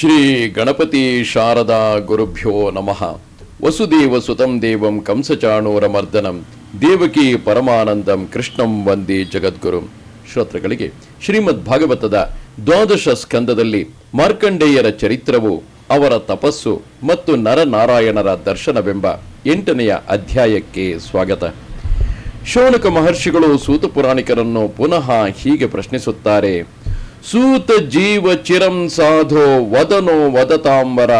ಶ್ರೀ ಗಣಪತಿ ಶಾರದಾ ಗುರುಭ್ಯೋ ನಮಃ. ವಸುದೇವ ಸುತಂ ದೇವಂ ಕಂಸಚಾಣೂರಮರ್ದನಂ ದೇವಕಿ ಪರಮಾನಂದಂ ಕೃಷ್ಣಂ ವಂದೇ ಜಗದ್ಗುರು. ಶ್ರೋತೃಗಳಿಗೆ ಶ್ರೀಮದ್ ಭಾಗವತದ ದ್ವಾದಶ ಸ್ಕಂದದಲ್ಲಿ ಮಾರ್ಕಂಡೇಯರ ಚರಿತ್ರವು, ಅವರ ತಪಸ್ಸು ಮತ್ತು ನರನಾರಾಯಣರ ದರ್ಶನವೆಂಬ ಎಂಟನೆಯ ಅಧ್ಯಾಯಕ್ಕೆ ಸ್ವಾಗತ. ಶೋಣಕ ಮಹರ್ಷಿಗಳು ಸೂತ ಪುರಾಣಿಕರನ್ನು ಪುನಃ ಹೀಗೆ ಪ್ರಶ್ನಿಸುತ್ತಾರೆ ಸೂತ ಜೀವ ಚಿರಂ ಸಾಧೋ ವದನೋ ವದತಾಂಬರ,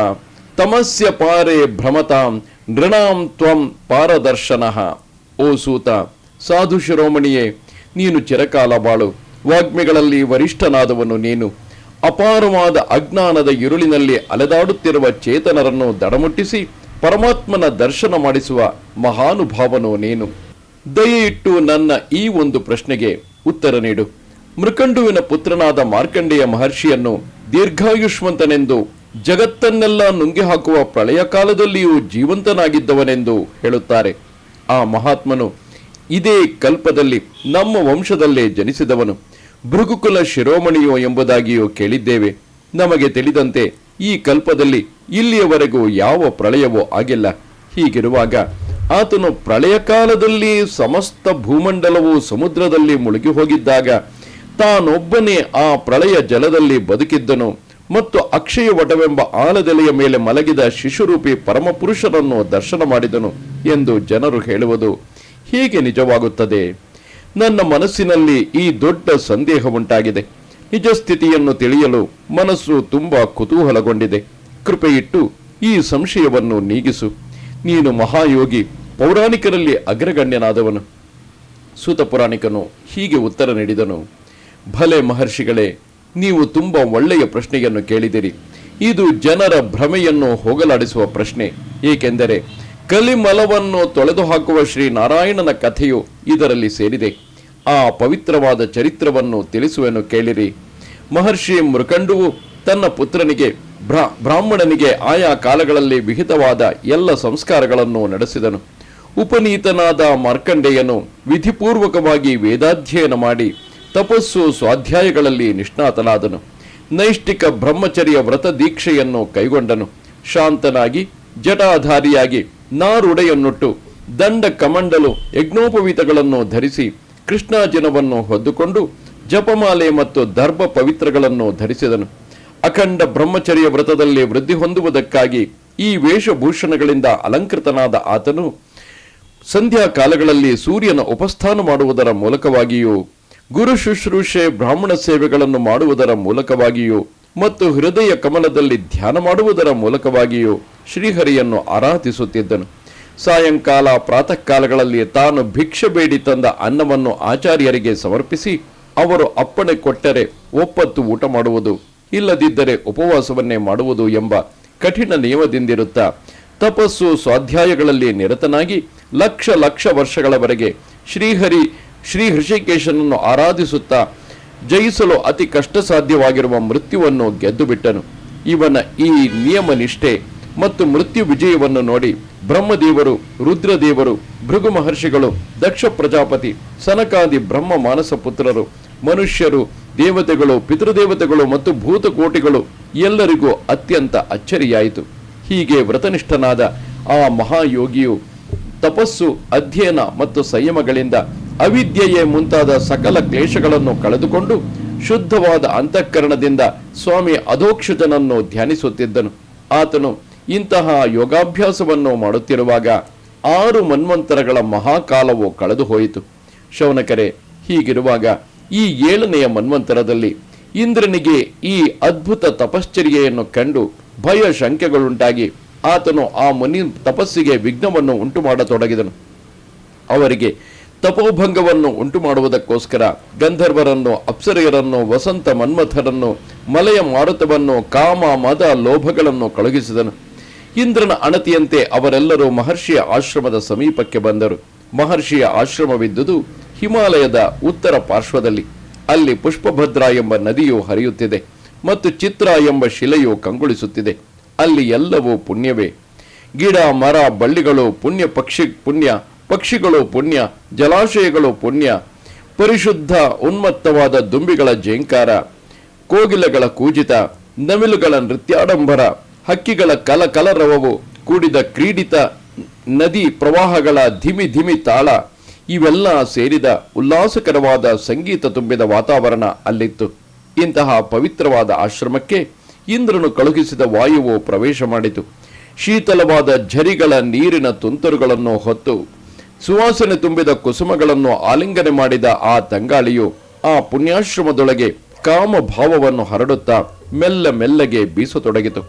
ತಮಸ್ಯ ಪಾರೆ ಭ್ರಮತಾಂ ನೃಣಾಂ ತ್ವಂ ಪಾರದರ್ಶನ. ಓ ಸೂತ, ಸಾಧು ಶಿರೋಮಣಿಯೇ, ನೀನು ಚಿರಕಾಲ ಬಾಳು, ವಾಗ್ಮಿಗಳಲ್ಲಿ ವರಿಷ್ಠನಾದವನು ನೀನು. ಅಪಾರವಾದ ಅಜ್ಞಾನದ ಇರುಳಿನಲ್ಲಿ ಅಲೆದಾಡುತ್ತಿರುವ ಚೇತನರನ್ನು ದಡಮುಟ್ಟಿಸಿ, ಪರಮಾತ್ಮನ ದರ್ಶನ ಮಾಡಿಸುವ ಮಹಾನುಭಾವನೋ ನೀನು. ದಯೆಯಿಟ್ಟು ನನ್ನ ಈ ಒಂದು ಪ್ರಶ್ನೆಗೆ ಉತ್ತರ ನೀಡು. ಮೃಕಂಡುವಿನ ಪುತ್ರನಾದ ಮಾರ್ಕಂಡೇಯ ಮಹರ್ಷಿಯನ್ನು ದೀರ್ಘಾಯುಷ್ಮಂತನೆಂದು, ಜಗತ್ತನ್ನೆಲ್ಲ ನುಂಗಿ ಹಾಕುವ ಪ್ರಳಯ ಕಾಲದಲ್ಲಿಯೂ ಜೀವಂತನಾಗಿದ್ದವನೆಂದು ಹೇಳುತ್ತಾರೆ. ಆ ಮಹಾತ್ಮನು ಇದೇ ಕಲ್ಪದಲ್ಲಿ ನಮ್ಮ ವಂಶದಲ್ಲೇ ಜನಿಸಿದವನು. ಭೃಗುಕುಲ ಶಿರೋಮಣಿಯೋ ಎಂಬುದಾಗಿಯೂ ಕೇಳಿದ್ದೇವೆ. ನಮಗೆ ತಿಳಿದಂತೆ ಈ ಕಲ್ಪದಲ್ಲಿ ಇಲ್ಲಿಯವರೆಗೂ ಯಾವ ಪ್ರಳಯವೂ ಆಗಿಲ್ಲ. ಹೀಗಿರುವಾಗ ಆತನು ಪ್ರಳಯ ಕಾಲದಲ್ಲಿ ಸಮಸ್ತ ಭೂಮಂಡಲವು ಸಮುದ್ರದಲ್ಲಿ ಮುಳುಗಿ ಹೋಗಿದ್ದಾಗ ತಾನೊಬ್ಬನೇ ಆ ಪ್ರಳಯ ಜಲದಲ್ಲಿ ಬದುಕಿದ್ದನು ಮತ್ತು ಅಕ್ಷಯ ವಟವೆಂಬ ಆಲದೆಲೆಯ ಮೇಲೆ ಮಲಗಿದ ಶಿಶುರೂಪಿ ಪರಮಪುರುಷರನ್ನು ದರ್ಶನ ಮಾಡಿದನು ಎಂದು ಜನರು ಹೇಳುವುದು ಹೀಗೆ ನಿಜವಾಗುತ್ತದೆ. ನನ್ನ ಮನಸ್ಸಿನಲ್ಲಿ ಈ ದೊಡ್ಡ ಸಂದೇಹ ಉಂಟಾಗಿದೆ. ನಿಜ ಸ್ಥಿತಿಯನ್ನು ತಿಳಿಯಲು ಮನಸ್ಸು ತುಂಬಾ ಕುತೂಹಲಗೊಂಡಿದೆ. ಕೃಪೆಯಿಟ್ಟು ಈ ಸಂಶಯವನ್ನು ನೀಗಿಸು. ನೀನು ಮಹಾಯೋಗಿ, ಪೌರಾಣಿಕರಲ್ಲಿ ಅಗ್ರಗಣ್ಯನಾದವನು. ಸೂತ ಪುರಾಣಿಕನು ಹೀಗೆ ಉತ್ತರ ನೀಡಿದನು. ಭಲೆ ಮಹರ್ಷಿಗಳೇ, ನೀವು ತುಂಬ ಒಳ್ಳೆಯ ಪ್ರಶ್ನೆಯನ್ನು ಕೇಳಿದಿರಿ ಇದು ಜನರ ಭ್ರಮೆಯನ್ನು ಹೋಗಲಾಡಿಸುವ ಪ್ರಶ್ನೆ. ಏಕೆಂದರೆ ಕಲಿಮಲವನ್ನು ತೊಳೆದು ಹಾಕುವ ಶ್ರೀ ನಾರಾಯಣನ ಕಥೆಯು ಇದರಲ್ಲಿ ಸೇರಿದೆ. ಆ ಪವಿತ್ರವಾದ ಚರಿತ್ರವನ್ನು ತಿಳಿಸುವೆನು ಕೇಳಿರಿ. ಮಹರ್ಷಿ ಮೃಕಂಡುವು ತನ್ನ ಪುತ್ರನಿಗೆ ಬ್ರಾ, ಬ್ರಾಹ್ಮಣನಿಗೆ ಆಯಾ ಕಾಲಗಳಲ್ಲಿ ವಿಹಿತವಾದ ಎಲ್ಲ ಸಂಸ್ಕಾರಗಳನ್ನು ನಡೆಸಿದನು. ಉಪನೀತನಾದ ಮಾರ್ಕಂಡೇಯನು ವಿಧಿಪೂರ್ವಕವಾಗಿ ವೇದಾಧ್ಯಯನ ಮಾಡಿ ತಪಸ್ಸು ಸ್ವಾಧ್ಯಾಯಗಳಲ್ಲಿ ನಿಷ್ಣಾತನಾದನು. ನೈಷ್ಠಿಕ ಬ್ರಹ್ಮಚರ್ಯ ವ್ರತ ದೀಕ್ಷೆಯನ್ನು ಕೈಗೊಂಡನು. ಶಾಂತನಾಗಿ, ಜಟಾಧಾರಿಯಾಗಿ ನಾರುಡೆಯನ್ನುಟ್ಟು ದಂಡ ಕಮಂಡಲು ಯಜ್ಞೋಪವೀತಗಳನ್ನು ಧರಿಸಿ ಕೃಷ್ಣಾಜಿನವನ್ನು ಹೊದ್ದುಕೊಂಡು ಜಪಮಾಲೆ ಮತ್ತು ದರ್ಭ ಪವಿತ್ರಗಳನ್ನು ಧರಿಸಿದನು. ಅಖಂಡ ಬ್ರಹ್ಮಚರ್ಯ ವ್ರತದಲ್ಲಿ ವೃದ್ಧಿ ಹೊಂದುವುದಕ್ಕಾಗಿ ಈ ವೇಷಭೂಷಣಗಳಿಂದ ಅಲಂಕೃತನಾದ ಆತನು ಸಂಧ್ಯಾ ಕಾಲಗಳಲ್ಲಿ ಸೂರ್ಯನ ಉಪಸ್ಥಾನ ಮಾಡುವುದರ ಮೂಲಕವಾಗಿಯೂ ಗುರು ಶುಶ್ರೂಷೆ ಬ್ರಾಹ್ಮಣ ಸೇವೆಗಳನ್ನು ಮಾಡುವುದರ ಮೂಲಕವಾಗಿಯೂ ಮತ್ತು ಹೃದಯ ಕಮಲದಲ್ಲಿ ಧ್ಯಾನ ಮಾಡುವುದರ ಮೂಲಕವಾಗಿಯೂ ಶ್ರೀಹರಿಯನ್ನು ಆರಾಧಿಸುತ್ತಿದ್ದನು. ಸಾಯಂಕಾಲ ಪ್ರಾತಃ ಕಾಲಗಳಲ್ಲಿ ತಾನು ಭಿಕ್ಷೆ ಬೇಡಿ ತಂದ ಅನ್ನವನ್ನು ಆಚಾರ್ಯರಿಗೆ ಸಮರ್ಪಿಸಿ ಅವರು ಅಪ್ಪಣೆ ಕೊಟ್ಟರೆ ಒಪ್ಪತ್ತು ಊಟ ಮಾಡುವುದು, ಇಲ್ಲದಿದ್ದರೆ ಉಪವಾಸವನ್ನೇ ಮಾಡುವುದು ಎಂಬ ಕಠಿಣ ನಿಯಮದಿಂದಿರುತ್ತಾ ತಪಸ್ಸು ಸ್ವಾಧ್ಯಾಯಗಳಲ್ಲಿ ನಿರತನಾಗಿ ಲಕ್ಷ ಲಕ್ಷ ವರ್ಷಗಳವರೆಗೆ ಶ್ರೀಹರಿ ಶ್ರೀ ಹೃಷಿಕೇಶನನ್ನು ಆರಾಧಿಸುತ್ತಾ ಜಯಿಸಲು ಅತಿ ಕಷ್ಟ ಸಾಧ್ಯವಾಗಿರುವ ಮೃತ್ಯುವನ್ನು ಗೆದ್ದು ಬಿಟ್ಟನು ಇವನ ಈ ನಿಯಮ ನಿಷ್ಠೆ ಮತ್ತು ಮೃತ್ಯು ವಿಜಯವನ್ನು ನೋಡಿ ಬ್ರಹ್ಮದೇವರು, ರುದ್ರದೇವರು, ಭೃಗು ಮಹರ್ಷಿಗಳು, ದಕ್ಷ ಪ್ರಜಾಪತಿ, ಸನಕಾದಿ ಬ್ರಹ್ಮ ಮಾನಸ ಪುತ್ರರು, ಮನುಷ್ಯರು, ದೇವತೆಗಳು, ಪಿತೃದೇವತೆಗಳು ಮತ್ತು ಭೂತಕೋಟಿಗಳು ಎಲ್ಲರಿಗೂ ಅತ್ಯಂತ ಅಚ್ಚರಿಯಾಯಿತು. ಹೀಗೆ ವ್ರತನಿಷ್ಠನಾದ ಆ ಮಹಾಯೋಗಿಯು ತಪಸ್ಸು, ಅಧ್ಯಯನ ಮತ್ತು ಸಂಯಮಗಳಿಂದ ಅವಿದ್ಯೆಯೇ ಮುಂತಾದ ಸಕಲ ಕ್ಲೇಶಗಳನ್ನು ಕಳೆದುಕೊಂಡು ಶುದ್ಧವಾದ ಅಂತಃಕರಣದಿಂದ ಸ್ವಾಮಿ ಅಧೋಕ್ಷಜನನ್ನು ಧ್ಯಾನಿಸುತ್ತಿದ್ದನು. ಆತನು ಇಂತಹ ಯೋಗಾಭ್ಯಾಸವನ್ನು ಮಾಡುತ್ತಿರುವಾಗ ಆರು ಮನ್ವಂತರಗಳ ಮಹಾಕಾಲವು ಕಳೆದು ಹೋಯಿತು ಶೌನಕರೆ, ಹೀಗಿರುವಾಗ ಈ ಏಳನೆಯ ಮನ್ವಂತರದಲ್ಲಿ ಇಂದ್ರನಿಗೆ ಈ ಅದ್ಭುತ ತಪಶ್ಚರ್ಯೆಯನ್ನು ಕಂಡು ಭಯ ಶಂಕೆಗಳುಂಟಾಗಿ ಆತನು ಆ ಮುನಿ ತಪಸ್ಸಿಗೆ ವಿಘ್ನವನ್ನು ಉಂಟು ಮಾಡತೊಡಗಿದನು ಅವರಿಗೆ ತಪೋಭಂಗವನ್ನು ಉಂಟು ಮಾಡುವುದಕ್ಕೋಸ್ಕರ ಗಂಧರ್ವರನ್ನು, ಅಪ್ಸರೆಯರನ್ನು, ವಸಂತ ಮನ್ಮಥರನ್ನು, ಮಲೆಯ ಮಾರುತವನ್ನು, ಕಾಮ, ಮದ ಲೋಭಗಳನ್ನು ಕಳುಹಿಸಿದನು. ಇಂದ್ರನ ಅಣತಿಯಂತೆ ಅವರೆಲ್ಲರೂ ಮಹರ್ಷಿಯ ಆಶ್ರಮದ ಸಮೀಪಕ್ಕೆ ಬಂದರು. ಮಹರ್ಷಿಯ ಆಶ್ರಮವಿದ್ದುದು ಹಿಮಾಲಯದ ಉತ್ತರ ಪಾರ್ಶ್ವದಲ್ಲಿ. ಅಲ್ಲಿ ಪುಷ್ಪಭದ್ರ ಎಂಬ ನದಿಯು ಹರಿಯುತ್ತಿದೆ ಮತ್ತು ಚಿತ್ರ ಎಂಬ ಶಿಲೆಯು ಕಂಗೊಳಿಸುತ್ತಿದೆ. ಅಲ್ಲಿ ಎಲ್ಲವೂ ಪುಣ್ಯವೇ. ಗಿಡ, ಮರ, ಬಳ್ಳಿಗಳು, ಪುಣ್ಯ ಪಕ್ಷಿ, ಪುಣ್ಯ ಪಕ್ಷಿಗಳು ಪುಣ್ಯ, ಜಲಾಶಯಗಳು ಪುಣ್ಯ, ಪರಿಶುದ್ಧ ಉನ್ಮತ್ತವಾದ ದುಂಬಿಗಳ ಜೇಂಕಾರ, ಕೋಗಿಲೆಗಳ ಕೂಜಿತ, ನವಿಲುಗಳ ನೃತ್ಯಾಡಂಬರ, ಹಕ್ಕಿಗಳ ಕಲಕಲರವವು ಕೂಡಿದ ಕ್ರೀಡಿತ ನದಿ ಪ್ರವಾಹಗಳ ಧಿಮಿ ಧಿಮಿ ತಾಳ, ಇವೆಲ್ಲ ಸೇರಿದ ಉಲ್ಲಾಸಕರವಾದ ಸಂಗೀತ ತುಂಬಿದ ವಾತಾವರಣ ಅಲ್ಲಿತ್ತು. ಇಂತಹ ಪವಿತ್ರವಾದ ಆಶ್ರಮಕ್ಕೆ ಇಂದ್ರನು ಕಳುಹಿಸಿದ ವಾಯುವು ಪ್ರವೇಶ ಮಾಡಿತು. ಶೀತಲವಾದ ಝರಿಗಳ ನೀರಿನ ತುಂತುರುಗಳನ್ನು ಹೊತ್ತು ಸುವಾಸನೆ ತುಂಬಿದ ಕುಸುಮಗಳನ್ನು ಆಲಿಂಗನೆ ಮಾಡಿದ ಆ ತಂಗಾಳಿಯು ಆ ಪುಣ್ಯಾಶ್ರಮದೊಳಗೆ ಕಾಮ ಭಾವವನ್ನು ಹರಡುತ್ತಾ ಮೆಲ್ಲ ಮೆಲ್ಲಗೆ ಬೀಸತೊಡಗಿತು.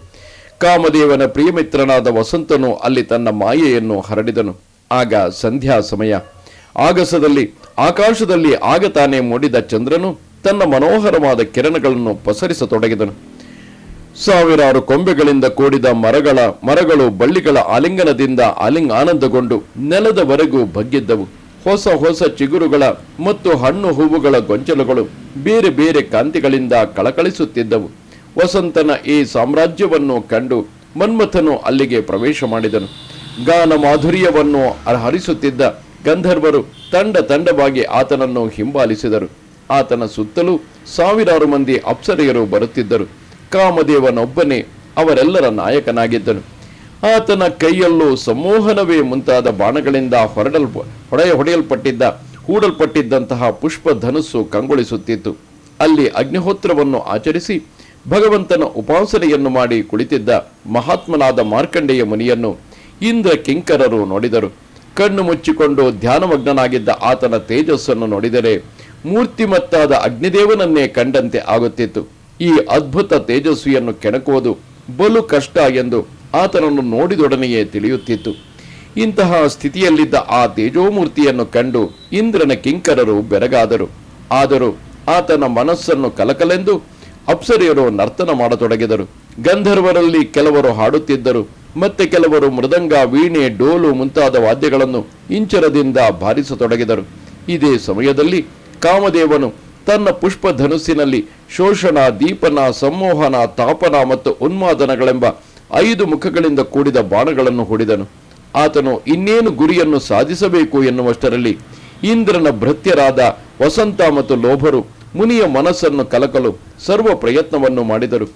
ಕಾಮದೇವನ ಪ್ರಿಯಮಿತ್ರನಾದ ವಸಂತನು ಅಲ್ಲಿ ತನ್ನ ಮಾಯೆಯನ್ನು ಹರಡಿದನು. ಆಗ ಸಂಧ್ಯಾ ಸಮಯ. ಆಗಸದಲ್ಲಿ, ಆಕಾಶದಲ್ಲಿ ಆಗ ತಾನೇ ಮೂಡಿದ ಚಂದ್ರನು ತನ್ನ ಮನೋಹರವಾದ ಕಿರಣಗಳನ್ನು ಪಸರಿಸತೊಡಗಿದನು. ಸಾವಿರಾರು ಕೊಂಬೆಗಳಿಂದ ಕೂಡಿದ ಮರಗಳ, ಮರಗಳು ಬಳ್ಳಿಗಳ ಆಲಿಂಗನದಿಂದ ಆಲಿಂಗ ಆನಂದಗೊಂಡು ನೆಲದವರೆಗೂ ಬಗ್ಗಿದ್ದವು. ಹೊಸ ಹೊಸ ಚಿಗುರುಗಳ ಮತ್ತು ಹಣ್ಣು ಹೂವುಗಳ ಗೊಂಚಲುಗಳು ಬೇರೆ ಬೇರೆ ಕಾಂತಿಗಳಿಂದ ಕಳಕಳಿಸುತ್ತಿದ್ದವು. ವಸಂತನ ಈ ಸಾಮ್ರಾಜ್ಯವನ್ನು ಕಂಡು ಮನ್ಮಥನು ಅಲ್ಲಿಗೆ ಪ್ರವೇಶ ಮಾಡಿದನು. ಗಾನ ಮಾಧುರ್ಯವನ್ನು ಹರಿಸುತ್ತಿದ್ದ ಗಂಧರ್ವರು ತಂಡ ತಂಡವಾಗಿ ಆತನನ್ನು ಹಿಂಬಾಲಿಸಿದರು. ಆತನ ಸುತ್ತಲೂ ಸಾವಿರಾರು ಮಂದಿ ಅಪ್ಸರೆಯರು ಬರುತ್ತಿದ್ದರು. ಕಾಮದೇವನೊಬ್ಬನೇ ಅವರೆಲ್ಲರ ನಾಯಕನಾಗಿದ್ದನು. ಆತನ ಕೈಯಲ್ಲೂ ಸಮೋಹನವೇ ಮುಂತಾದ ಬಾಣಗಳಿಂದ ಹೊರಡಲ್ ಹೊಡೆಯ ಹೊಡೆಯಲ್ಪಟ್ಟಿದ್ದ, ಹೂಡಲ್ಪಟ್ಟಿದ್ದಂತಹ ಪುಷ್ಪ ಧನುಸ್ಸು ಕಂಗೊಳಿಸುತ್ತಿತ್ತು. ಅಲ್ಲಿ ಅಗ್ನಿಹೋತ್ರವನ್ನು ಆಚರಿಸಿ ಭಗವಂತನ ಉಪಾಸನೆಯನ್ನು ಮಾಡಿ ಕುಳಿತಿದ್ದ ಮಹಾತ್ಮನಾದ ಮಾರ್ಕಂಡೇಯ ಮುನಿಯನ್ನು ಇಂದ್ರ ಕಿಂಕರರು ನೋಡಿದರು. ಕಣ್ಣು ಮುಚ್ಚಿಕೊಂಡು ಧ್ಯಾನಮಗ್ನನಾಗಿದ್ದ ಆತನ ತೇಜಸ್ಸನ್ನು ನೋಡಿದರೆ ಮೂರ್ತಿಮತ್ತಾದ ಅಗ್ನಿದೇವನನ್ನೇ ಕಂಡಂತೆ ಆಗುತ್ತಿತ್ತು. ಈ ಅದ್ಭುತ ತೇಜಸ್ವಿಯನ್ನು ಕೆಣಕುವುದು ಬಲು ಕಷ್ಟ ಎಂದು ಆತನನ್ನು ನೋಡಿದೊಡನೆಯೇ ತಿಳಿಯುತ್ತಿತ್ತು. ಇಂತಹ ಸ್ಥಿತಿಯಲ್ಲಿದ್ದ ಆ ತೇಜೋಮೂರ್ತಿಯನ್ನು ಕಂಡು ಇಂದ್ರನ ಕಿಂಕರರು ಬೆರಗಾದರು. ಆದರೂ ಆತನ ಮನಸ್ಸನ್ನು ಕಲಕಲೆಂದು ಅಪ್ಸರಿಯರು ನರ್ತನ ಮಾಡತೊಡಗಿದರು. ಗಂಧರ್ವರಲ್ಲಿ ಕೆಲವರು ಹಾಡುತ್ತಿದ್ದರು. ಮತ್ತೆ ಕೆಲವರು ಮೃದಂಗ, ವೀಣೆ, ಡೋಲು ಮುಂತಾದ ವಾದ್ಯಗಳನ್ನು ಇಂಚರದಿಂದ ಬಾರಿಸತೊಡಗಿದರು. ಇದೇ ಸಮಯದಲ್ಲಿ ಕಾಮದೇವನು ತನ್ನ ಪುಷ್ಪ ಧನುಸ್ಸಿನಲ್ಲಿ ಶೋಷಣ, ದೀಪನ, ಸಂಮೋಹನ, ತಾಪನ ಮತ್ತು ಉನ್ಮಾದನಗಳೆಂಬ ಐದು ಮುಖಗಳಿಂದ ಕೂಡಿದ ಬಾಣಗಳನ್ನು ಹೊಡೆದನು. ಆತನು ಇನ್ನೇನು ಗುರಿಯನ್ನು ಸಾಧಿಸಬೇಕು ಎನ್ನುವಷ್ಟರಲ್ಲಿ ಇಂದ್ರನ ಭೃತ್ಯರಾದ ವಸಂತ ಮತ್ತು ಲೋಭರು ಮುನಿಯ ಮನಸ್ಸನ್ನು ಕಲಕಲು ಸರ್ವ ಪ್ರಯತ್ನವನ್ನು ಮಾಡಿದರು.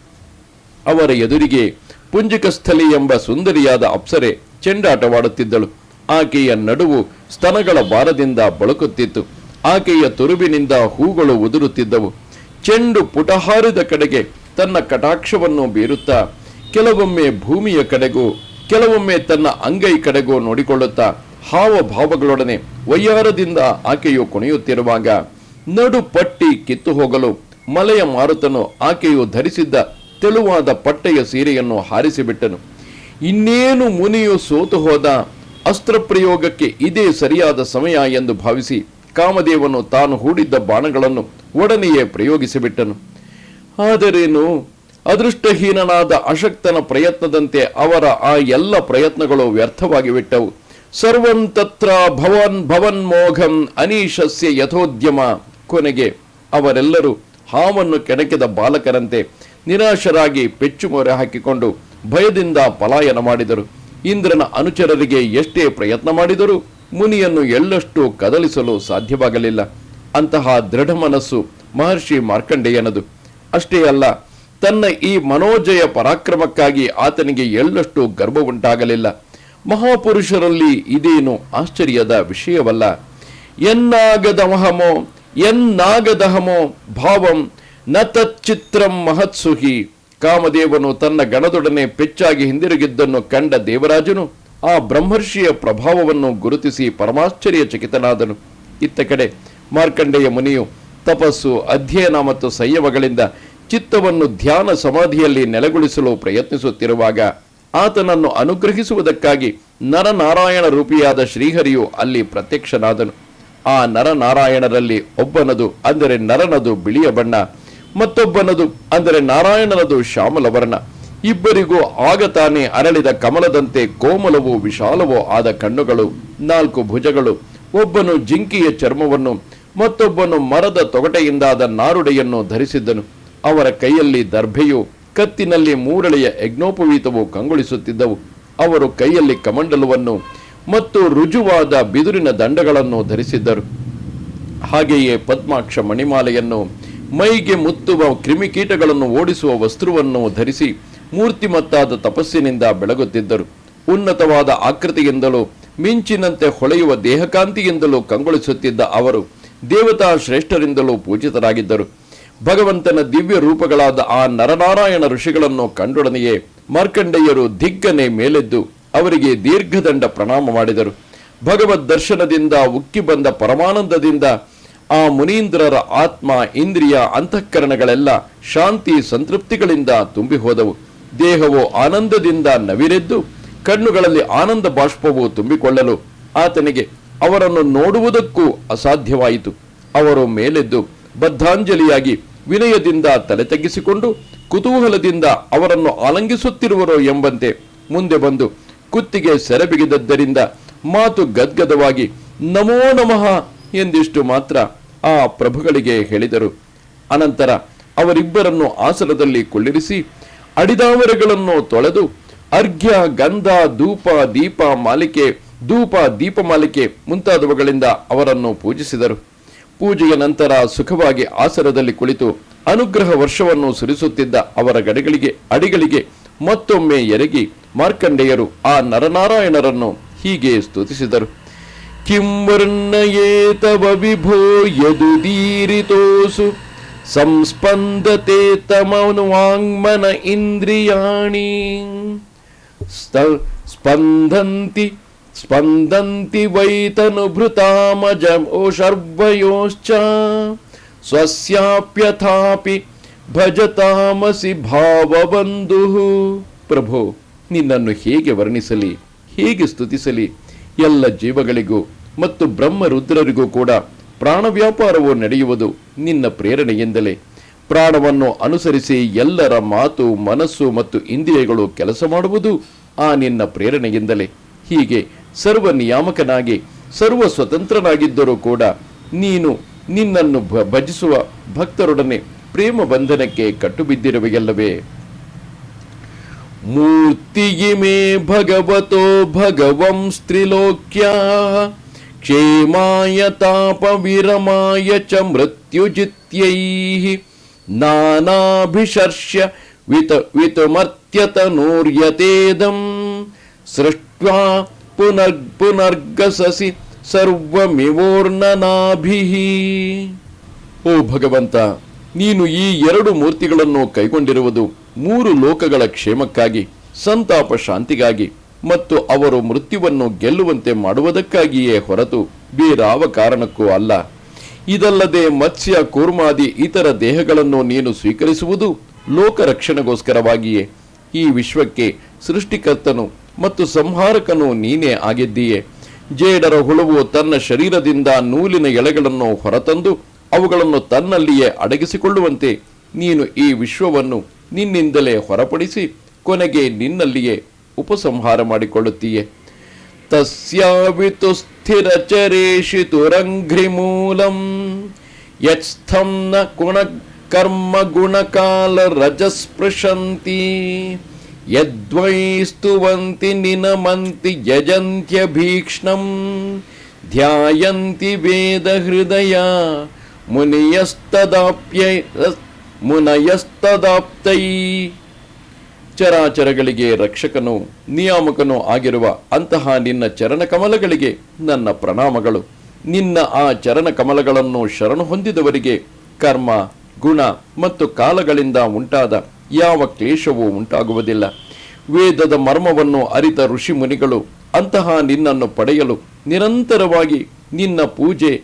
ಅವರ ಎದುರಿಗೆ ಪುಂಜಿಕಸ್ಥಲಿ ಎಂಬ ಸುಂದರಿಯಾದ ಅಪ್ಸರೆ ಚೆಂಡಾಟವಾಡುತ್ತಿದ್ದಳು. ಆಕೆಯ ನಡುವು ಸ್ತನಗಳ ಭಾರದಿಂದ ಬಳಕುತ್ತಿತ್ತು. ಆಕೆಯ ತುರುಬಿನಿಂದ ಹೂಗಳು ಉದುರುತ್ತಿದ್ದವು. ಚೆಂಡು ಪುಟಹಾರಿದ ಕಡೆಗೆ ತನ್ನ ಕಟಾಕ್ಷವನ್ನು ಬೀರುತ್ತಾ, ಕೆಲವೊಮ್ಮೆ ಭೂಮಿಯ ಕಡೆಗೂ, ಕೆಲವೊಮ್ಮೆ ತನ್ನ ಅಂಗೈ ಕಡೆಗೂ ನೋಡಿಕೊಳ್ಳುತ್ತಾ, ಹಾವಭಾವಗಳೊಡನೆ ವಯ್ಯಾರದಿಂದ ಆಕೆಯು ಕುಣಿಯುತ್ತಿರುವಾಗ, ನಡು ಪಟ್ಟಿ ಕಿತ್ತು ಹೋಗಲು ಮಲೆಯ ಮಾರುತನು ಆಕೆಯು ಧರಿಸಿದ್ದ ತೆಳುವಾದ ಪಟ್ಟೆಯ ಸೀರೆಯನ್ನು ಹಾರಿಸಿಬಿಟ್ಟನು. ಇನ್ನೇನು ಮುನಿಯು ಸೋತು ಹೋದ ಅಸ್ತ್ರಪ್ರಯೋಗಕ್ಕೆ ಇದೇ ಸರಿಯಾದ ಸಮಯ ಎಂದು ಭಾವಿಸಿ ಕಾಮದೇವನು ತಾನು ಹೂಡಿದ್ದ ಬಾಣಗಳನ್ನು ಒಡನೆಯೇ ಪ್ರಯೋಗಿಸಿಬಿಟ್ಟನು. ಆದರೇನು? ಅದೃಷ್ಟಹೀನನಾದ ಅಶಕ್ತನ ಪ್ರಯತ್ನದಂತೆ ಅವರ ಆ ಎಲ್ಲ ಪ್ರಯತ್ನಗಳು ವ್ಯರ್ಥವಾಗಿಬಿಟ್ಟವು. ಸರ್ವಂ ತತ್ರ ಭವನ್ ಭವನ್ ಮೋಘಂ ಅನೀಶಸ್ಯ ಯಥೋದ್ಯಮ ಕೊನೆಗೆ ಅವರೆಲ್ಲರೂ ಹಾವನ್ನು ಕೆಣಕಿದ ಬಾಲಕರಂತೆ ನಿರಾಶರಾಗಿ ಪೆಚ್ಚು ಮೊರೆ ಹಾಕಿಕೊಂಡು ಭಯದಿಂದ ಪಲಾಯನ ಮಾಡಿದರು. ಇಂದ್ರನ ಅನುಚರರಿಗೆ ಎಷ್ಟೇ ಪ್ರಯತ್ನ ಮಾಡಿದರೂ ಮುನಿಯನ್ನು ಎಳ್ಳಷ್ಟು ಕದಲಿಸಲು ಸಾಧ್ಯವಾಗಲಿಲ್ಲ. ಅಂತಹ ದೃಢ ಮನಸ್ಸು ಮಹರ್ಷಿ ಮಾರ್ಕಂಡೇಯನದು. ಅಷ್ಟೇ ಅಲ್ಲ, ತನ್ನ ಈ ಮನೋಜಯ ಪರಾಕ್ರಮಕ್ಕಾಗಿ ಆತನಿಗೆ ಎಳ್ಳಷ್ಟು ಗರ್ವ ಉಂಟಾಗಲಿಲ್ಲ ಮಹಾಪುರುಷರಲ್ಲಿ ಇದೇನು ಆಶ್ಚರ್ಯದ ವಿಷಯವಲ್ಲ. ಎನ್ನಾಗದಮಹಮೋ, ಎನ್ನಾಗದಹಮೋ ಭಾವಂ ನ ತಚ್ಚಿತ್ರಂ ಮಹತ್ಸುಹಿ. ಕಾಮದೇವನು ತನ್ನ ಗಣದೊಡನೆ ಪೆಚ್ಚಾಗಿ ಹಿಂದಿರುಗಿದ್ದನ್ನು ಕಂಡ ದೇವರಾಜನು ಆ ಬ್ರಹ್ಮರ್ಷಿಯ ಪ್ರಭಾವವನ್ನು ಗುರುತಿಸಿ ಪರಮಾಶ್ಚರ್ಯಚಕಿತನಾದನು ಇತ್ತ ಕಡೆ ಮಾರ್ಕಂಡೇಯ ಮುನಿಯು ತಪಸ್ಸು, ಅಧ್ಯಯನ ಮತ್ತು ಸಂಯಮಗಳಿಂದ ಚಿತ್ತವನ್ನು ಧ್ಯಾನ ಸಮಾಧಿಯಲ್ಲಿ ನೆಲೆಗೊಳಿಸಲು ಪ್ರಯತ್ನಿಸುತ್ತಿರುವಾಗ ಆತನನ್ನು ಅನುಗ್ರಹಿಸುವುದಕ್ಕಾಗಿ ನರನಾರಾಯಣ ರೂಪಿಯಾದ ಶ್ರೀಹರಿಯು ಅಲ್ಲಿ ಪ್ರತ್ಯಕ್ಷನಾದನು. ಆ ನರನಾರಾಯಣರಲ್ಲಿ ಒಬ್ಬನದು ಅಂದರೆ ನರನದು ಬಿಳಿಯ ಬಣ್ಣ, ಮತ್ತೊಬ್ಬನದು ಅಂದರೆ ನಾರಾಯಣನದು ಶ್ಯಾಮಲ ವರ್ಣ. ಇಬ್ಬರಿಗೂ ಆಗ ತಾನೇ ಅರಳಿದ ಕಮಲದಂತೆ ಕೋಮಲವೋ ವಿಶಾಲವೋ ಆದ ಕಣ್ಣುಗಳು, ನಾಲ್ಕು ಭುಜಗಳು, ಒಬ್ಬನು ಜಿಂಕಿಯ ಚರ್ಮವನ್ನು, ಮತ್ತೊಬ್ಬನು ಮರದ ತೊಗಟೆಯಿಂದಾದ ನಾರುಡೆಯನ್ನು ಧರಿಸಿದ್ದನು. ಅವರ ಕೈಯಲ್ಲಿ ದರ್ಭೆಯು, ಕತ್ತಿನಲ್ಲಿ ಮೂರಳೆಯ ಯಜ್ಞೋಪವೀತವು ಕಂಗೊಳಿಸುತ್ತಿದ್ದವು. ಅವರು ಕೈಯಲ್ಲಿ ಕಮಂಡಲವನ್ನು ಮತ್ತು ರುಜುವಾದ ಬಿದುರಿನ ದಂಡಗಳನ್ನು ಧರಿಸಿದ್ದರು. ಹಾಗೆಯೇ ಪದ್ಮಾಕ್ಷ ಮಣಿಮಾಲೆಯನ್ನು, ಮೈಗೆ ಮುತ್ತುವ ಕ್ರಿಮಿಕೀಟಗಳನ್ನು ಓಡಿಸುವ ವಸ್ತ್ರವನ್ನು ಧರಿಸಿ ಮೂರ್ತಿಮತ್ತಾದ ತಪಸ್ಸಿನಿಂದ ಬೆಳಗುತ್ತಿದ್ದರು. ಉನ್ನತವಾದ ಆಕೃತಿಯಿಂದಲೂ, ಮಿಂಚಿನಂತೆ ಹೊಳೆಯುವ ದೇಹಕಾಂತಿಯಿಂದಲೂ ಕಂಗೊಳಿಸುತ್ತಿದ್ದ ಅವರು ದೇವತಾ ಶ್ರೇಷ್ಠರಿಂದಲೂ ಪೂಜಿತರಾಗಿದ್ದರು. ಭಗವಂತನ ದಿವ್ಯ ರೂಪಗಳಾದ ಆ ನರನಾರಾಯಣ ಋಷಿಗಳನ್ನು ಕಂಡೊಡನೆಯೇ ಮಾರ್ಕಂಡೆಯರು ದಿಗ್ಗನೆ ಮೇಲೆದ್ದು ಅವರಿಗೆ ದೀರ್ಘದಂಡ ಪ್ರಣಾಮ ಮಾಡಿದರು. ಭಗವದ್ ದರ್ಶನದಿಂದ ಉಕ್ಕಿ ಬಂದ ಪರಮಾನಂದದಿಂದ ಆ ಮುನೀಂದ್ರರ ಆತ್ಮ ಇಂದ್ರಿಯ ಅಂತಃಕರಣಗಳೆಲ್ಲ ಶಾಂತಿ ಸಂತೃಪ್ತಿಗಳಿಂದ ತುಂಬಿ ಹೋದವು ದೇಹವು ಆನಂದದಿಂದ ನವಿರೆದ್ದು ಕಣ್ಣುಗಳಲ್ಲಿ ಆನಂದ ಬಾಷ್ಪವು ತುಂಬಿಕೊಳ್ಳಲು ಆತನಿಗೆ ಅವರನ್ನು ನೋಡುವುದಕ್ಕೂ ಅಸಾಧ್ಯವಾಯಿತು. ಅವರು ಮೇಲೆದ್ದು ಬದ್ಧಾಂಜಲಿಯಾಗಿ ವಿನಯದಿಂದ ತಲೆ ತಗ್ಗಿಸಿಕೊಂಡು ಕುತೂಹಲದಿಂದ ಅವರನ್ನು ಆಲಂಗಿಸುತ್ತಿರುವರೋ ಎಂಬಂತೆ ಮುಂದೆ ಬಂದು ಕುತ್ತಿಗೆ ಸೆರೆಬಿಗಿದದ್ದರಿಂದ ಮಾತು ಗದ್ಗದವಾಗಿ ನಮೋ ನಮಃ ಎಂದಿಷ್ಟು ಮಾತ್ರ ಆ ಪ್ರಭುಗಳಿಗೆ ಹೇಳಿದರು. ಅನಂತರ ಅವರಿಬ್ಬರನ್ನು ಆಸನದಲ್ಲಿ ಕುಳ್ಳಿರಿಸಿ ಅಡಿದಾವರೆಗಳನ್ನು ತೊಳೆದು ಅರ್ಘ್ಯ, ಗಂಧ, ಧೂಪ, ದೀಪ ಮಾಲಿಕೆ, ಧೂಪ, ದೀಪ ಮಾಲಿಕೆ ಮುಂತಾದವುಗಳಿಂದ ಅವರನ್ನು ಪೂಜಿಸಿದರು. ಪೂಜೆಯ ನಂತರ ಸುಖವಾಗಿ ಆಸರದಲ್ಲಿ ಕುಳಿತು ಅನುಗ್ರಹ ವರ್ಷವನ್ನು ಸುರಿಸುತ್ತಿದ್ದ ಅವರ ಗಡಿಗಳಿಗೆ, ಅಡಿಗಳಿಗೆ ಮತ್ತೊಮ್ಮೆ ಎರಗಿ ಮಾರ್ಕಂಡೇಯರು ಆ ನರನಾರಾಯಣರನ್ನು ಹೀಗೆ ಸ್ತುತಿಸಿದರು. ಕಿಂವರ್ಣಯೇತವ ವಿಭೋ ವಿಭೋ ಯದುದೀರಿತೋಸು. ಸಂಸ್ಪಂದತೆ ತಮನುವಾಂಗ್ಮನ ಇಂದ್ರಿಯಾಣಿ. ಸ್ಪಂದಂತಿ ಸ್ಪಂದಂತಿ ಓ ಶರ್ವಯೋಶ್ಚ. ಸ್ವಸ್ಯಾಪ್ಯಥಾಪಿ ಭಜತಾಮಸಿ ಭಾವಬಂಧು. ಪ್ರಭು, ನಿನ್ನನ್ನು ಹೇಗೆ ವರ್ಣಿಸಲಿ, ಹೇಗೆ ಸ್ತುತಿಸಲಿ? ಎಲ್ಲ ಜೀವಗಳಿಗೂ ಮತ್ತು ಬ್ರಹ್ಮರುದ್ರರಿಗೂ ಕೂಡ ಪ್ರಾಣ ವ್ಯಾಪಾರವು ನಡೆಯುವುದು ನಿನ್ನ ಪ್ರೇರಣೆಯಿಂದಲೇ. ಪ್ರಾಣವನ್ನು ಅನುಸರಿಸಿ ಎಲ್ಲರ ಮಾತು, ಮನಸ್ಸು ಮತ್ತು ಇಂದ್ರಿಯಗಳು ಕೆಲಸ ಮಾಡುವುದು ಆ ನಿನ್ನ ಪ್ರೇರಣೆಯಿಂದಲೇ. ಹೀಗೆ ಸರ್ವ ನಿಯಾಮಕನಾಗಿ, ಸರ್ವ ಸ್ವತಂತ್ರನಾಗಿದ್ದರೂ ಕೂಡ ನೀನು ನಿನ್ನನ್ನು ಭಜಿಸುವ ಭಕ್ತರೊಡನೆ ಪ್ರೇಮ ಬಂಧನಕ್ಕೆ ಕಟ್ಟುಬಿದ್ದಿರುವೆಯಲ್ಲವೇ. ಮೂರ್ತಿಯಿಮೇ ಭಗವತೋ ಭಗವಂ ಸ್ತ್ರಿಲೋಕ್ಯ. ಕ್ಷೇಮಾಯ ತಾಪವಿರಮಾಯ ಚ ಮೃತ್ಯುಜಿತ್ಯೈ ನಾನಾಭಿಷರ್ಷ್ಯ ವಿತ ವಿತುಮರ್ತ್ಯತನೂರ್ಯತೇದಂ ಸೃಷ್ಟ್ವಾ ಪುನರ್ ಪುನರ್ಗಸಸಿ ಸರ್ವಮಿವೋರ್ಣನಾಭಿಃ ಓ ಭಗವಂತ, ನೀನು ಈ ಎರಡು ಮೂರ್ತಿಗಳನ್ನು ಕೈಗೊಂಡಿರುವುದು ಮೂರು ಲೋಕಗಳ ಕ್ಷೇಮಕ್ಕಾಗಿ, ಸಂತಾಪ ಶಾಂತಿಗಾಗಿ ಮತ್ತು ಅವರು ಮೃತ್ಯುವನ್ನು ಗೆಲ್ಲುವಂತೆ ಮಾಡುವುದಕ್ಕಾಗಿಯೇ ಹೊರತು ಬೇರಾವ ಕಾರಣಕ್ಕೂ ಅಲ್ಲ. ಇದಲ್ಲದೆ ಮತ್ಸ್ಯ, ಕೂರ್ಮಾದಿ, ಇತರ ದೇಹಗಳನ್ನು ನೀನು ಸ್ವೀಕರಿಸುವುದು ಲೋಕ ರಕ್ಷಣೆಗೋಸ್ಕರವಾಗಿಯೇ ಈ ವಿಶ್ವಕ್ಕೆ ಸೃಷ್ಟಿಕರ್ತನು ಮತ್ತು ಸಂಹಾರಕನು ನೀನೇ ಆಗಿದ್ದೀಯೆ. ಜೇಡರ ಹುಳುವು ತನ್ನ ಶರೀರದಿಂದ ನೂಲಿನ ಎಳೆಗಳನ್ನು ಹೊರತಂದು ಅವುಗಳನ್ನು ತನ್ನಲ್ಲಿಯೇ ಅಡಗಿಸಿಕೊಳ್ಳುವಂತೆ ನೀನು ಈ ವಿಶ್ವವನ್ನು ನಿನ್ನಿಂದಲೇ ಹೊರಪಡಿಸಿ ಕೊನೆಗೆ ನಿನ್ನಲ್ಲಿಯೇ ಉಪಸಂಹಾರ ಮಾಡಿಕೊಳ್ಳುತ್ತೀಯೆ. ತಸ್ಯಾವಿತು ಸ್ಥಿರ ಚರೇಶಿತುರಂಘ್ರಿಮೂಲಂ ಯತ್ಸ್ಥಂ ನ ಗುಣ ಕರ್ಮ ಗುಣಕಾಲ ರಜಸ್ಪೃಶಂತಿ. ಯದ್ವೈಸ್ತುವಂತಿ ನಿನಮಂತಿ ಯಜಂತ್ಯಭೀಕ್ಷ್ಣಂ ಧ್ಯಾಯಂತಿ ವೇದ ಹೃದಯ. ಮುನಿಯಸ್ತದಾಪ್ಯ ಮುನಯಸ್ತದಾಪ್ತೈ. ಚರಾಚರಗಳಿಗೆ ರಕ್ಷಕನು ನಿಯಾಮಕನೂ ಆಗಿರುವ ಅಂತಹ ನಿನ್ನ ಚರಣಕಮಲಗಳಿಗೆ ನನ್ನ ಪ್ರಣಾಮಗಳು. ನಿನ್ನ ಆ ಚರಣಕಮಲಗಳನ್ನು ಶರಣು ಹೊಂದಿದವರಿಗೆ ಕರ್ಮ, ಗುಣ ಮತ್ತು ಕಾಲಗಳಿಂದ ಉಂಟಾದ ಯಾವ ಕ್ಲೇಶವೂ ಉಂಟಾಗುವುದಿಲ್ಲ. ವೇದದ ಮರ್ಮವನ್ನು ಅರಿತ ಋಷಿ ಮುನಿಗಳು ಅಂತಹ ನಿನ್ನನ್ನು ಪಡೆಯಲು ನಿರಂತರವಾಗಿ ನಿನ್ನ ಪೂಜೆ,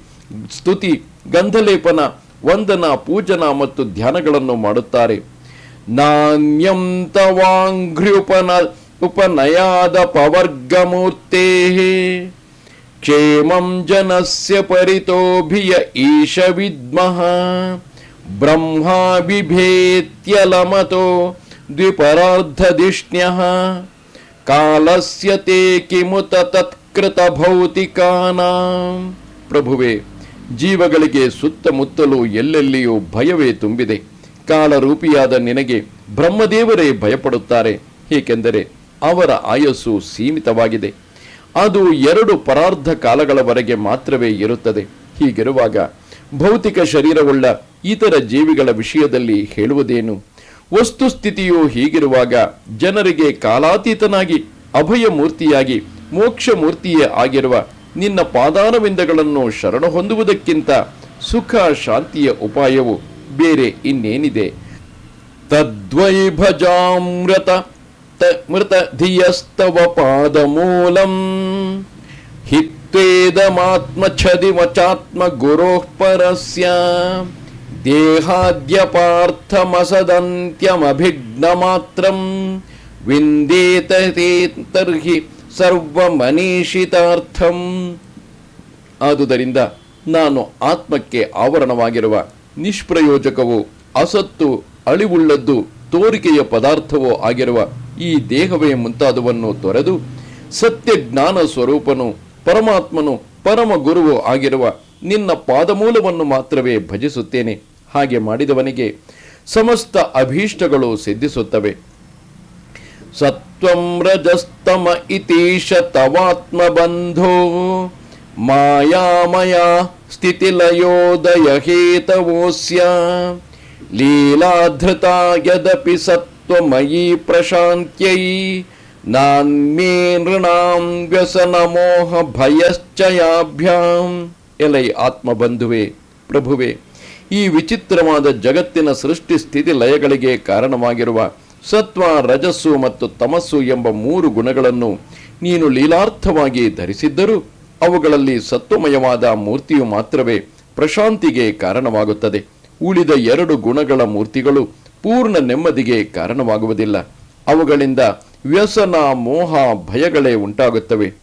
ಸ್ತುತಿ, ಗಂಧಲೇಪನ, ವಂದನ, ಪೂಜನ ಮತ್ತು ಧ್ಯಾನಗಳನ್ನು ಮಾಡುತ್ತಾರೆ. ನಾಣ್ಯಂ ತವಾಂಘ್ರ್ಯುಪನ ಉಪನಯಾದ ಪವರ್ಗಮೂರ್ತೆ ಕ್ಷೇಮಂ ಜನಸ್ಯ ಪರಿತೋಭಿಯ ಈಶ ವಿದ್ಮಃ ಬ್ರಹ್ಮಾ ಬಿಭೇತ್ಯಲಮತೋ ದ್ವಿಪರಾರ್ಧದಿಷ್ಣ್ಯಃ. ಕಾಲಸ್ಯ ತೇ ಕಿಮುತ ತತ್ಕೃತ ಪ್ರಭುವೇ, ಜೀವಗಳಿಗೆ ಸುತ್ತಮುತ್ತಲೂ ಎಲ್ಲೆಲ್ಲಿಯೂ ಭಯವೇ ತುಂಬಿದೆ. ಕಾಲರೂಪಿಯಾದ ನಿನಗೆ ಬ್ರಹ್ಮದೇವರೇ ಭಯಪಡುತ್ತಾರೆ, ಏಕೆಂದರೆ ಅವರ ಆಯಸ್ಸು ಸೀಮಿತವಾಗಿದೆ. ಅದು ಎರಡು ಪರಾರ್ಧ ಕಾಲಗಳವರೆಗೆ ಮಾತ್ರವೇ ಇರುತ್ತದೆ. ಹೀಗಿರುವಾಗ ಭೌತಿಕ ಶರೀರವುಳ್ಳ ಇತರ ಜೀವಿಗಳ ವಿಷಯದಲ್ಲಿ ಹೇಳುವುದೇನು? ವಸ್ತುಸ್ಥಿತಿಯು ಹೀಗಿರುವಾಗ ಜನರಿಗೆ ಕಾಲಾತೀತನಾಗಿ ಅಭಯ ಮೂರ್ತಿಯಾಗಿ ಮೋಕ್ಷ ಮೂರ್ತಿಯೇ ಆಗಿರುವ ನಿನ್ನ ಪಾದಾರವಿಂದಗಳನ್ನು ಶರಣ ಹೊಂದುವುದಕ್ಕಿಂತ ಸುಖ, ಶಾಂತಿಯ ಉಪಾಯವು ಬೇರೆ ಇನ್ನೇನಿದೆ? ತದ್ವೈ ಭಜಾಮೃತ ತ ಮೃತ ಧಿಯಸ್ತವ ಪಾದಮೂಲಂ. ಹಿತ್ವೇದಮಾತ್ಮ ಛದಿ ವಚಾತ್ಮ ಗುರೋಃ ಪರಸ್ಯ ದೇಹಾದ್ಯ ಪಾರ್ಥಮಸದಂತ್ಯಮಭಿಘ್ನ ಮಾತ್ರಂ ವಿಂದೇತ ತರ್ಹಿ ಸರ್ವಮನೀಷಿತಾರ್ಥಂ. ಆದುದರಿಂದ ನಾನು ಆತ್ಮಕ್ಕೆ ಆವರಣವಾಗಿರುವ ನಿಷ್ಪ್ರಯೋಜಕವೂ, ಅಸತ್ತು, ಅಳಿವುಳ್ಳದ್ದು, ತೋರಿಕೆಯ ಪದಾರ್ಥವೋ ಆಗಿರುವ ಈ ದೇಹವೇ ಮುಂತಾದವನ್ನು ತೊರೆದು ಸತ್ಯ ಜ್ಞಾನ ಸ್ವರೂಪನು, ಪರಮಾತ್ಮನು, ಪರಮ ಗುರುವು ಆಗಿರುವ ನಿನ್ನ ಪಾದಮೂಲವನ್ನು ಮಾತ್ರವೇ ಭಜಿಸುತ್ತೇನೆ. ಹಾಗೆ ಮಾಡಿದವನಿಗೆ ಸಮಸ್ತ ಅಭೀಷ್ಟಗಳು ಸಿದ್ಧಿಸುತ್ತವೆ. ಸತ್ವಂ ರಜಸ್ತಮ ಇತೀಶ ತವಾತ್ಮ ಬಂಧೋ ಮಾಯಾಮಯ ಸ್ಥಿತಿಲಯೋದಯ ಹೇತವೋಸ್ಯ ಲೀಲಾಧೃತ ಯದಪಿ ಸತ್ವಮಯಿ ಪ್ರಶಾಂತ್ಯೈ. ನಾನ್ಮೇ ನೃಣಾಂ ವ್ಯಸನ ಮೋಹ ಭಯಶ್ಚಯಾಭ್ಯಾಂ. ಎಲೈ ಆತ್ಮಬಂಧುವೆ, ಪ್ರಭುವೆ, ಈ ವಿಚಿತ್ರವಾದ ಜಗತ್ತಿನ ಸೃಷ್ಟಿ ಸ್ಥಿತಿ ಲಯಗಳಿಗೆ ಕಾರಣವಾಗಿರುವ ಸತ್ವ, ರಜಸ್ಸು ಮತ್ತು ತಮಸ್ಸು ಎಂಬ ಮೂರು ಗುಣಗಳನ್ನು ನೀನು ಲೀಲಾರ್ಥವಾಗಿ ಧರಿಸಿದ್ದರೂ ಅವುಗಳಲ್ಲಿ ಸತ್ವಮಯವಾದ ಮೂರ್ತಿಯು ಮಾತ್ರವೇ ಪ್ರಶಾಂತಿಗೆ ಕಾರಣವಾಗುತ್ತದೆ. ಉಳಿದ ಎರಡು ಗುಣಗಳ ಮೂರ್ತಿಗಳು ಪೂರ್ಣ ನೆಮ್ಮದಿಗೆ ಕಾರಣವಾಗುವುದಿಲ್ಲ. ಅವುಗಳಿಂದ ವ್ಯಸನ, ಮೋಹ, ಭಯಗಳೇ ಉಂಟಾಗುತ್ತವೆ.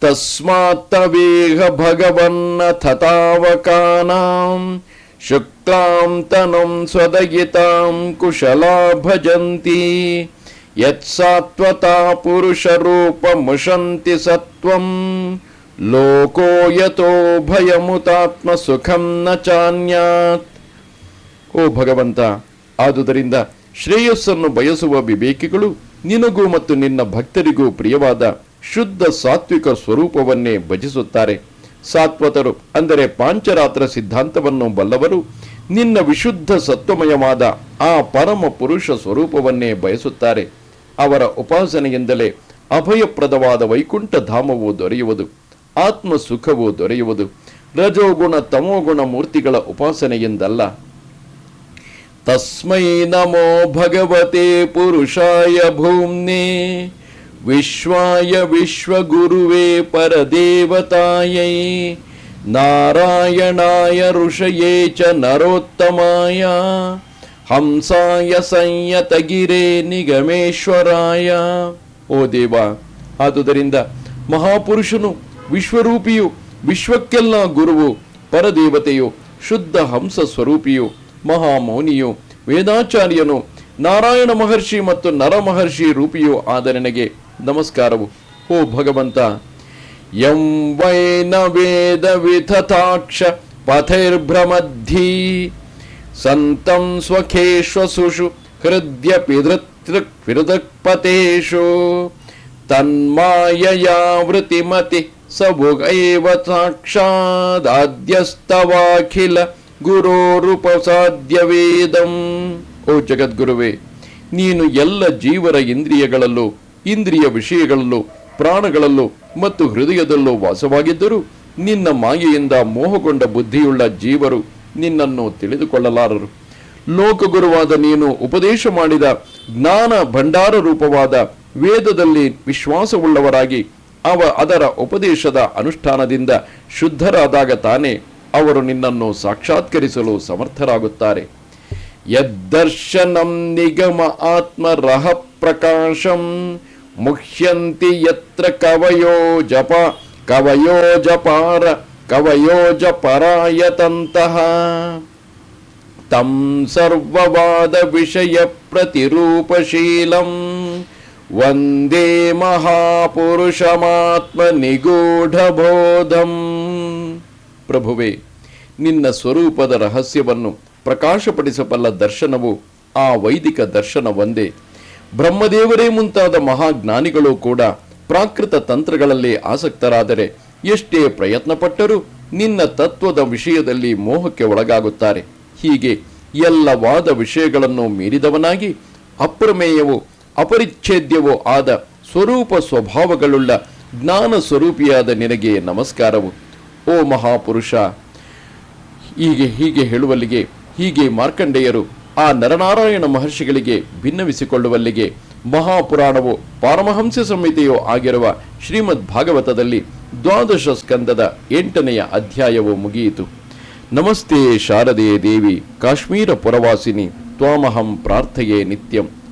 ತಸ್ಮಾತ್ತವೇಹ ಭಗವನ್ನ ಥತಾವಕಾನಾಂ ಶುಕ್ಲಾಂ ತನುಂ ಸ್ವದಯಿತಾಂ ಕುಶಲ ಭಜಂತಿ ಯತ್ಸಾತ್ವತಾ ಪುರುಷರೂಪ ಮುಷಂತಿ ಸತ್ವಂ ಲೋಕೋ ಯತೋ ಭಯಮುತಾತ್ಮ ಸುಖಂ ನ ಚಾನ್ಯಾತ್ ಓ ಭಗವಂತ, ಆದುದರಿಂದ ಶ್ರೇಯಸ್ಸನ್ನು ಬಯಸುವ ವಿವೇಕಿಗಳು, ನಿನಗೂ ಮತ್ತು ನಿನ್ನ ಭಕ್ತರಿಗೂ ಪ್ರಿಯವಾದ ಶುದ್ಧ ಸಾತ್ವಿಕ ಸ್ವರೂಪವನ್ನೇ ಭಜಿಸುತ್ತಾರೆ. ಸಾತ್ವತರು, ಅಂದರೆ ಪಾಂಚರಾತ್ರ ಸಿದ್ಧಾಂತವನ್ನು ಬಲ್ಲವರು, ನಿನ್ನ ವಿಶುದ್ಧ ಸತ್ವಮಯವಾದ ಆ ಪರಮ ಪುರುಷ ಸ್ವರೂಪವನ್ನೇ ಬಯಸುತ್ತಾರೆ. ಅವರ ಉಪಾಸನೆಯಿಂದಲೇ ಅಭಯಪ್ರದವಾದ ವೈಕುಂಠ ಧಾಮವು ದೊರೆಯುವುದು. ಆತ್ಮ ಸುಖವು ದೊರೆಯುವುದು ರಜೋಗುಣ ತಮೋಗುಣ ಮೂರ್ತಿಗಳ ಉಪಾಸನೆಯಿಂದಲ್ಲ. ತಸ್ಮೈ ನಮೋ ಭಗವತೆ ಪುರುಷಾಯ ಭೂಮ್ನೆ, ವಿಶ್ವಾಯ ವಿಶ್ವಗುರುವೇ ಪರದೇವತಾಯೈ, ನಾರಾಯಣಾಯ ಋಷಯೇ ಚ ನರೋತ್ತಮಾಯ, ಹಂಸಾಯ ಸಂಯತಗಿರೇ ನಿಗಮೇಶ್ವರಾಯ. ಓ ದೇವ, ಆದುದರಿಂದ ಮಹಾಪುರುಷನು ವಿಶ್ವರೂಪಿಯು, ವಿಶ್ವಕ್ಕೆಲ್ಲ ಗುರುವು, ಪರದೇವತೆಯು, ಶುದ್ಧ ಹಂಸ ಸ್ವರೂಪಿಯು, ಮಹಾಮೌನಿಯು, ವೇದಾಚಾರ್ಯನು, ನಾರಾಯಣ ಮಹರ್ಷಿ ಮತ್ತು ನರ ಮಹರ್ಷಿ ರೂಪಿಯು ಆದ ನನಗೆ ನಮಸ್ಕಾರವು. ಓ ಭಗವಂತ, ಯಂ ವೈ ನ ವೇದ ವಿಥತಾಕ್ಷ ಪಥೈರ್ಭ್ರಮದ್ಧಿ, ಸಂತಂ ಸ್ವಖೇಶ್ವಸುಷು ಹೃದಯ ಪಿತೃಕ್ಪತೇಷು ತನ್ಮಾಯಯಾ ವೃತಿಮತಿ ಗುರು ಸಾಕ್ಷಾದಾದ್ಯಸ್ತವಾಖಿಲ ಗುರೋರುಪಸಾಧ್ಯವೇದಂ ಓ ಜಗದ್ಗುರುವೇ ನೀನು ಎಲ್ಲ ಜೀವರ ಇಂದ್ರಿಯಗಳಲ್ಲೂ, ಇಂದ್ರಿಯ ವಿಷಯಗಳಲ್ಲೂ, ಪ್ರಾಣಗಳಲ್ಲೂ ಮತ್ತು ಹೃದಯದಲ್ಲೂ ವಾಸವಾಗಿದ್ದರೂ ನಿನ್ನ ಮಾಯೆಯಿಂದ ಮೋಹಗೊಂಡ ಬುದ್ಧಿಯುಳ್ಳ ಜೀವರು ನಿನ್ನನ್ನು ತಿಳಿದುಕೊಳ್ಳಲಾರರು. ಲೋಕಗುರುವಾದ ನೀನು ಉಪದೇಶ ಮಾಡಿದ ಜ್ಞಾನ ಭಂಡಾರ ರೂಪವಾದ ವೇದದಲ್ಲಿ ವಿಶ್ವಾಸವುಳ್ಳವರಾಗಿ ಅವ ಅದರ ಉಪದೇಶದ ಅನುಷ್ಠಾನದಿಂದ ಶುದ್ಧರಾದಾಗ ತಾನೇ ಅವರು ನಿನ್ನನ್ನು ಸಾಕ್ಷಾತ್ಕರಿಸಲು ಸಮರ್ಥರಾಗುತ್ತಾರೆ. ಯದ್ದರ್ಶನಂ ನಿಗಮ ಆತ್ಮರಹ ಪ್ರಕಾಶಂ ಮುಖ್ಯಂತಿ ಯತ್ರ ಕವಯೋ ಜಪ, ಕವಯೋ ಜಪಾರ, ಕವಯೋ ಜಪರಾಯತಂತಹ. ತಂ ಸರ್ವವಾದ ವಿಷಯ ಪ್ರತಿರೂಪಶೀಲಂ. ವಂದೇ ಮಹಾಪುರುಷಮಾತ್ಮ ನಿಗೂಢಬೋಧಂ ಪ್ರಭುವೆ ನಿನ್ನ ಸ್ವರೂಪದ ರಹಸ್ಯವನ್ನು ಪ್ರಕಾಶಪಡಿಸಬಲ್ಲ ದರ್ಶನವು ಆ ವೈದಿಕ ದರ್ಶನ ಒಂದೇ ಬ್ರಹ್ಮದೇವರೇ ಮುಂತಾದ ಮಹಾಜ್ಞಾನಿಗಳು ಕೂಡ ಪ್ರಾಕೃತ ತಂತ್ರಗಳಲ್ಲಿ ಆಸಕ್ತರಾದರೆ ಎಷ್ಟೇ ಪ್ರಯತ್ನ ಪಟ್ಟರೂ ನಿನ್ನ ತತ್ವದ ವಿಷಯದಲ್ಲಿ ಮೋಹಕ್ಕೆ ಒಳಗಾಗುತ್ತಾರೆ. ಹೀಗೆ ಎಲ್ಲ ವಾದ ವಿಷಯಗಳನ್ನು ಮೀರಿದವನಾಗಿ ಅಪ್ರಮೇಯವೂ ಅಪರಿಚ್ಛೇದ್ಯವೂ ಆದ ಸ್ವರೂಪ ಸ್ವಭಾವಗಳುಳ್ಳ ಜ್ಞಾನ ಸ್ವರೂಪಿಯಾದ ನಿನಗೆ ನಮಸ್ಕಾರವು. ಓ ಮಹಾಪುರುಷ, ಹೀಗೆ ಹೀಗೆ ಹೇಳುವಲ್ಲಿಗೆ, ಹೀಗೆ ಮಾರ್ಕಂಡೇಯರು ಆ ನರನಾರಾಯಣ ಮಹರ್ಷಿಗಳಿಗೆ ಭಿನ್ನವಿಸಿಕೊಳ್ಳುವಲ್ಲಿಗೆ ಮಹಾಪುರಾಣವು ಪಾರಮಹಂಸ ಸಂಹಿತೆಯೋ ಆಗಿರುವ ಶ್ರೀಮದ್ ಭಾಗವತದಲ್ಲಿ ದ್ವಾದಶ ಸ್ಕಂದದ ಎಂಟನೆಯ ಅಧ್ಯಾಯವು ಮುಗಿಯಿತು. ನಮಸ್ತೆ ಶಾರದೆ ದೇವಿ, ಕಾಶ್ಮೀರ ಪುರವಾಸಿನಿ, ತ್ವಾಮಹಂ ಪ್ರಾರ್ಥೆಯೇ ನಿತ್ಯಂ.